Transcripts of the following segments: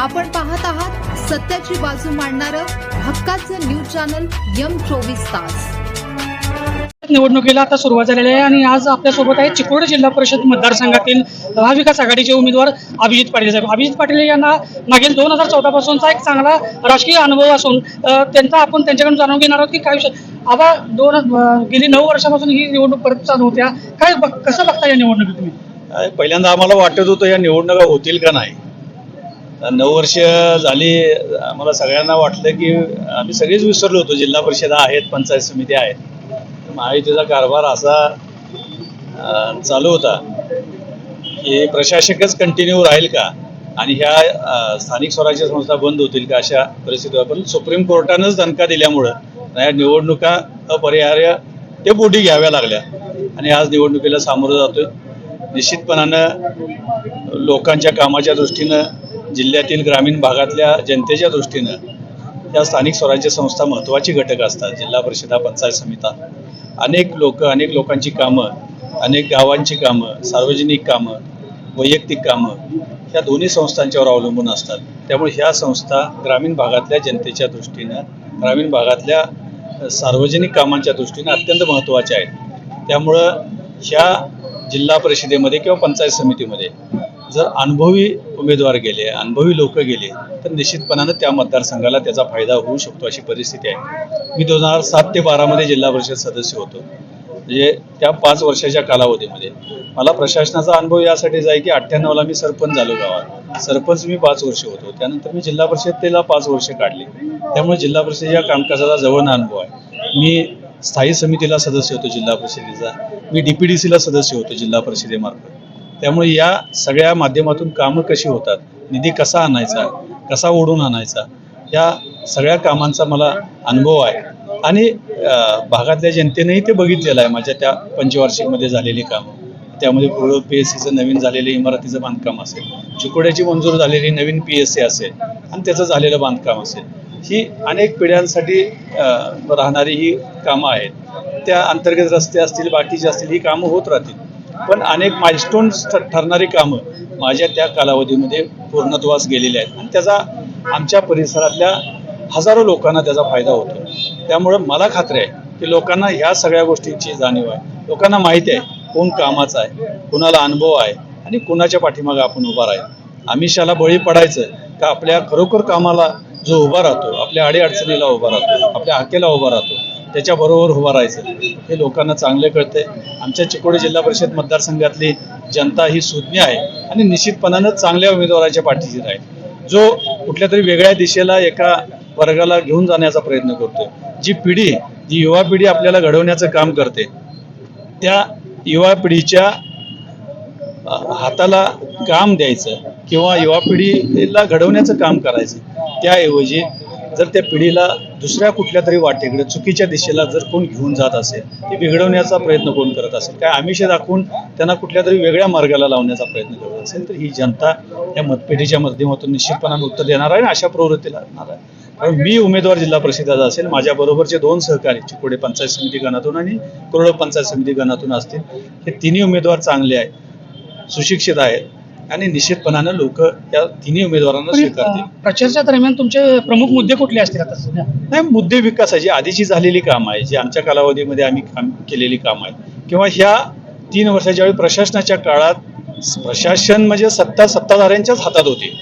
आपण पाहत आहात सत्याची बाजू मांडणारं हक्काचं न्यूज चॅनल यम चोवीस तास. निवडणुकीला आता सुरुवात झालेली आहे आणि आज आपल्यासोबत आहे चिकोडी जिल्हा परिषद मतदारसंघातील महाविकास आघाडीचे उमेदवार अभिजित पाटील साहेब. अभिजित पाटील यांना मागील दोन हजार चौदा पासूनचा एक चांगला राजकीय अनुभव असून त्यांचा आपण त्यांच्याकडून जाणून घेणार आहोत की काय विषय आता दोन गेली नऊ वर्षापासून ही निवडणूक परत चालू होत्या. काय बघ- कसं बघता या निवडणुकीत तुम्ही? पहिल्यांदा आम्हाला वाटत होतं या निवडणुका होतील का नाही. नऊ वर्ष झाली आम्हाला सगळ्यांना वाटलं की आम्ही सगळेच विसरलो होतो जिल्हा परिषदा आहेत पंचायत समिती आहेत. महायुतीचा कारभार असा चालू होता की प्रशासकच कंटिन्यू राहील का? आणि ह्या स्थानिक स्वराज्य संस्था बंद होतील का अशा परिस्थितीवर पण सुप्रीम कोर्टानंच दणका दिल्यामुळं या निवडणुका अपरिहार्य ते बोटी घ्याव्या लागल्या. आणि आज निवडणुकीला सामोरं जातोय. निश्चितपणानं लोकांच्या कामाच्या दृष्टीनं जिल्ह्यातील ग्रामीण भागातल्या जनतेच्या दृष्टीनं या स्थानिक स्वराज्य संस्था महत्त्वाची घटक असतात. जिल्हा परिषदा पंचायत समिता. अनेक लोक अनेक लोकांची कामं अनेक गावांची कामं सार्वजनिक कामं वैयक्तिक कामं ह्या दोन्ही संस्थांच्यावर अवलंबून असतात. त्यामुळे ह्या संस्था ग्रामीण भागातल्या जनतेच्या दृष्टीनं ग्रामीण भागातल्या सार्वजनिक कामांच्या दृष्टीनं अत्यंत महत्त्वाच्या आहेत. त्यामुळं ह्या जिल्हा परिषदेमध्ये किंवा पंचायत समितीमध्ये जर अनुभवी उमेदवार गेले अनुभवी लोक गेले तर निश्चितपणानं त्या मतदारसंघाला त्याचा फायदा होऊ शकतो अशी परिस्थिती आहे. मी दोन हजार सात ते बारामध्ये जिल्हा परिषद सदस्य होतो. म्हणजे त्या पाच वर्षाच्या कालावधीमध्ये मला प्रशासनाचा अनुभव यासाठीच आहे की अठ्ठ्याण्णवला मी सरपंच झालो गावात. सरपंच मी पाच वर्ष होतो. त्यानंतर मी जिल्हा परिषदेला पाच वर्ष काढली. त्यामुळे जिल्हा परिषदेच्या कामकाजाचा जवळ अनुभव आहे. मी स्थायी समितीला सदस्य होतो जिल्हा परिषदेचा. मी डी पी डी सीला सदस्य होतो जिल्हा परिषदेमार्फत. त्यामुळे या सगळ्या माध्यमातून कामं कशी होतात? निधी कसा आणायचा? कसा ओढून आणायचा? या सगळ्या कामांचा मला अनुभव आहे. आणि भागातल्या जनतेनेही ते बघितलेलं आहे माझ्या त्या पंचवार्षिकमध्ये झालेली कामं. त्यामध्ये पूर्व पी एस सीचं नवीन झालेलं इमारतीचं बांधकाम असेल. चिकोड्याची मंजूर झालेली नवीन पी एस सी असेल. आणि त्याचं झालेलं बांधकाम असेल. ही अनेक पिढ्यांसाठी राहणारी ही कामं आहेत. त्या अंतर्गत रस्ते असतील बाकीचे असतील ही कामं होत राहतील. पण अनेक माइलस्टोन ठरणारी कामं माझ्या त्या कालावधीमध्ये पूर्णत्वास गेलेली आहेत. आणि त्याचा आमच्या परिसरातल्या हजारो लोकांना त्याचा फायदा होतो. त्यामुळं मला खात्री आहे की लोकांना ह्या सगळ्या गोष्टींची जाणीव आहे. लोकांना माहिती आहे कोण कामाचा आहे कोणाला अनुभव आहे आणि कोणाच्या पाठीमागं आपण उभा राहील. आमिषाला बळी पडायचं तर आपल्या खरोखर कामाला जो उभा राहतो आपल्या अडीअडचणीला उभा राहतो आपल्या हाकेला उभा राहतो त्याच्याबरोबर उभं राहायचं. हे लोकांना चांगले कळते. आमच्या चिकोडी जिल्हा परिषद मतदारसंघातली जनता ही सुज्ञ आहे आणि निश्चितपणानं चांगल्या उमेदवाराच्या पाठीशी राहील. जो कुठल्या तरी वेगळ्या दिशेला एका वर्गाला घेऊन जाण्याचा प्रयत्न करतो जी पिढी जी युवा पिढी आपल्याला घडवण्याचं काम करते त्या युवा पिढीच्या हाताला काम द्यायचं किंवा युवा पिढीला घडवण्याचं काम करायचं त्याऐवजी जर त्या पिढीला दुसऱ्या कुठल्या तरी वाटेकडे चुकीच्या दिशेला जर कोण घेऊन जात असेल ते बिघडवण्याचा प्रयत्न कोण करत असेल? काय आमिष दाखवून त्यांना कुठल्या तरी वेगळ्या मार्गाला लावण्याचा प्रयत्न करत असेल तर ही जनता या मतपेढीच्या माध्यमातून निश्चितपणाने उत्तर देणार आहे आणि अशा प्रवृत्तीला लागणार आहे. कारण मी उमेदवार जिल्हा परिषदेचा असेल माझ्याबरोबरचे दोन सहकारी चिकोडे पंचायत समिती गणातून आणि कुरळ पंचायत समिती गणातून असतील हे तिन्ही उमेदवार चांगले आहेत सुशिक्षित आहेत. आणि निश्चितपणानं लोक या तिन्ही उमेदवारांना स्वीकारतील. प्रचाराच्या दरम्यान तुमचे प्रमुख मुद्दे कुठले असतील आता सध्या? नाही मुद्दे विकासाची आधीची झालेली कामं आहे जी आमच्या कालावधीमध्ये आम्ही काम केलेली कामं आहेत. किंवा ह्या तीन वर्षाच्या वेळी प्रशासनाच्या काळात प्रशासन म्हणजे सत्ता सत्ताधाऱ्यांच्याच हातात होती.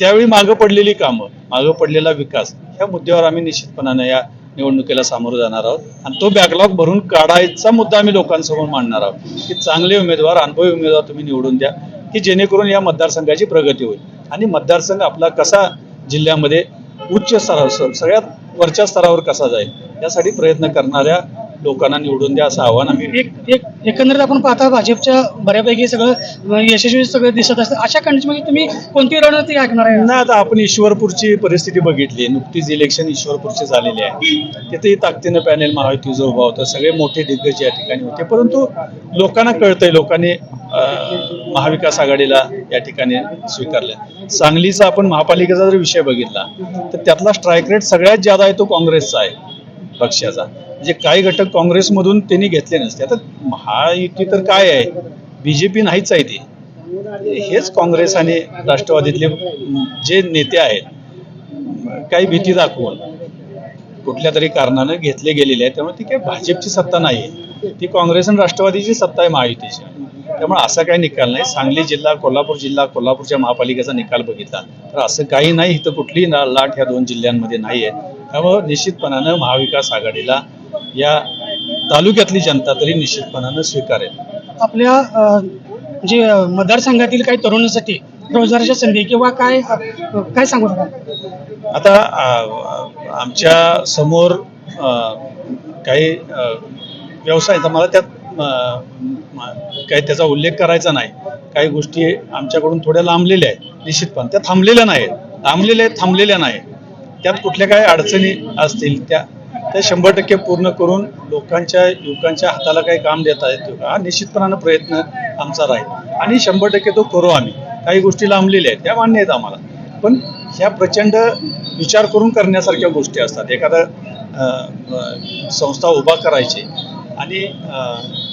त्यावेळी मागं पडलेली कामं मागं पडलेला विकास ह्या मुद्द्यावर आम्ही निश्चितपणानं या निवडणुकीला सामोरं जाणार आहोत. आणि तो बॅकलॉग भरून काढायचा मुद्दा आम्ही लोकांसमोर मांडणार आहोत. की चांगले उमेदवार अनुभवी उमेदवार तुम्ही निवडून द्या. की जेणेकरून या मतदारसंघाची प्रगती होईल. आणि मतदारसंघ आपला कसा जिल्ह्यामध्ये उच्च स्तरावर सगळ्यात वरच्या स्तरावर कसा जाईल यासाठी प्रयत्न करणाऱ्या लोकांना निवडून द्या असं आव्हान आम्ही एक एक एकंदरीत आपण पाहता भाजपच्या बऱ्यापैकी सगळं यशस्वी सगळं दिसत असतं. अशा कंडिशनमध्ये तुम्ही कोणती रणनीती ऐकणार आहे? ना आता आपण ईश्वरपूरची परिस्थिती बघितली. नुकतीच इलेक्शन ईश्वरपूरचे झालेले आहे. तिथेही ताकदीनं पॅनेल महायुतीचं उभा होतं. सगळे मोठे दिग्गज या ठिकाणी होते. परंतु लोकांना कळतंय लोकांनी महाविकास आघाडीला या ठिकाणी स्वीकारलं सांगलीचा आपण महापालिकेचा जर विषय बघितला तर त्यातला स्ट्राईक रेट सगळ्यात ज्यादा आहे तो काँग्रेसचा आहे पक्षाचा. म्हणजे काही घटक काँग्रेसमधून त्यांनी घेतले नसते. आता महायुती तर काय आहे? बीजेपी नाहीच आहे ती. हेच काँग्रेस आणि राष्ट्रवादीतले जे नेते आहेत काही भीती दाखवून कुठल्या तरी कारणानं घेतले गेलेले आहेत. त्यामुळे ती काही भाजपची सत्ता नाही आहे. ती काँग्रेस आणि राष्ट्रवादीची सत्ता आहे महायुतीची. त्यामुळे असा काही निकाल नाही. सांगली जिल्हा कोल्हापूर जिल्हा कोल्हापूरच्या महापालिकेचा निकाल बघितला. तर असं काही नाही. इथं कुठलीही लाट ह्या दोन जिल्ह्यांमध्ये नाही आहे त्यामुळं निश्चितपणानं महाविकास आघाडीला या तालुक्यातली जनता तरी निश्चितपणानं स्वीकारेल आपल्या अ, जे अ, मतदारसंघातील काही तरुणांसाठी रोजगाराच्या संधी किंवा काय अ, काय सांगू शकाल आता आमच्यासमोर अ, काही अ, व्यवसाय तर मला त्यात अ, म- काही त्याचा उल्लेख करायचा नाही. काही गोष्टी आमच्याकडून थोड्या लांबलेल्या आहेत निश्चितपणे. त्या थांबलेल्या नाहीत. लांबलेल्या आहेत थांबलेल्या नाही त्यात कुठल्या काही अडचणी असतील त्या त्या शंभर टक्के पूर्ण करून लोकांच्या युवकांच्या हाताला काही काम देता येतो हा निश्चितपणानं प्रयत्न आमचा राहील. आणि शंभर टक्के तो करू आम्ही. काही गोष्टी लांबलेल्या आहेत त्या मान्य आहेत आम्हाला. पण ह्या प्रचंड विचार करून करण्यासारख्या गोष्टी असतात. एखादा संस्था उभा करायची आणि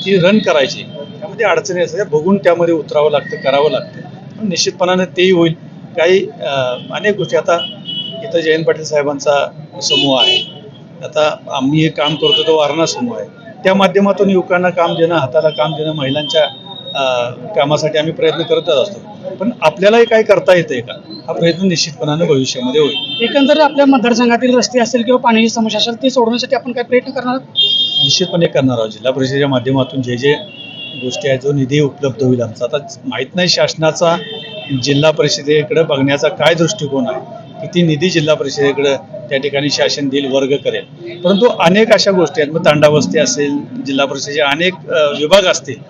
ती रन करायची त्यामध्ये अडचणी असतात. बघून त्यामध्ये उतरावं लागतं करावं लागतं. पण निश्चितपणानं तेही होईल. काही अनेक गोष्टी. आता इथं जयंत पाटील साहेबांचा समूह आहे. आता आम्ही हे काम करतो तो वारणा समूह आहे. त्या माध्यमातून युवकांना काम देणं हाताला काम देणं महिलांच्या कामासाठी आम्ही प्रयत्न करतच असतो. पण आपल्यालाही काय करता येतंय का? हा प्रयत्न निश्चितपणानं भविष्यामध्ये होईल. एकंदर आपल्या मतदारसंघातील रस्ते असेल किंवा पाण्याची समस्या असेल ते सोडवण्यासाठी आपण काय प्रयत्न करणार आहोत? निश्चितपणे करणार आहोत. जिल्हा परिषदेच्या माध्यमातून जे जे गोष्टी आहेत जो निधी उपलब्ध होईल आमचा. आता माहीत नाही शासनाचा जिल्हा परिषदेकडे बघण्याचा काय दृष्टिकोन आहे. किती निधी जिल्हा परिषदेकडे त्या ठिकाणी शासन देईल वर्ग करेल. परंतु अनेक अशा गोष्टी आहेत. मग तांडावस्ती असेल जिल्हा परिषदेचे अनेक विभाग असतील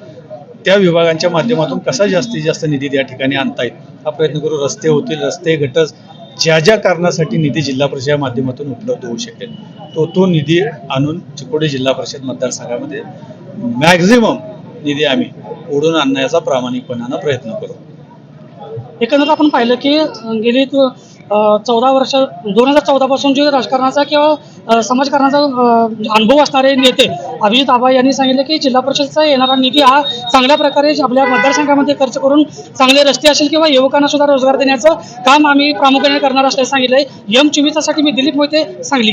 त्या विभागांच्या माध्यमातून कसा जास्तीत जास्त निधी त्या ठिकाणी आणता येईल? हा प्रयत्न करू. रस्ते होतील रस्ते गटच ज्या ज्या कारणासाठी निधी जिल्हा परिषदेच्या माध्यमातून उपलब्ध होऊ शकेल तो तो निधी आणून चिकोडी जिल्हा परिषद मतदारसंघामध्ये मॅक्झिमम निधी आम्ही ओढून आणण्याचा प्रामाणिकपणानं प्रयत्न करू. एकंदर आपण पाहिलं की गेली चौदा वर्ष दोन हजार चौदापासून जे राजकारणाचा किंवा समाजकारणाचा अनुभव असणारे नेते अभिजित आबा यांनी सांगितले की जिल्हा परिषदचा येणारा निधी हा चांगल्या प्रकारे आपल्या मतदारसंघामध्ये खर्च करून चांगले रस्ते असेल किंवा युवकांना सुद्धा रोजगार देण्याचं काम आम्ही प्रामुख्याने करणार असल्याचं सांगितलंय. यम चोवीससाठी मी दिलीप मोहिते सांगली.